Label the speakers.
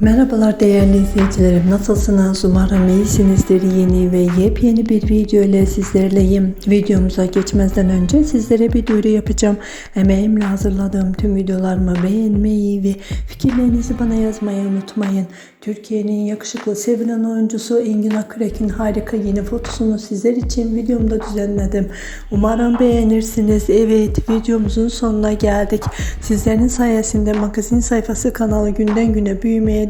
Speaker 1: Merhabalar değerli izleyicilerim. Nasılsınız? Umarım iyisinizdir. Yeni ve yepyeni bir video ile sizlerleyim. Videomuza geçmezden önce sizlere bir duyuru yapacağım. Emeğimle hazırladığım tüm videolarımı beğenmeyi ve fikirlerinizi bana yazmayı unutmayın. Türkiye'nin yakışıklı sevilen oyuncusu Engin Akürek'in harika yeni fotosunu sizler için videomda düzenledim. Umarım beğenirsiniz. Evet videomuzun sonuna geldik. Sizlerin sayesinde magazin sayfası kanalı günden güne büyümeye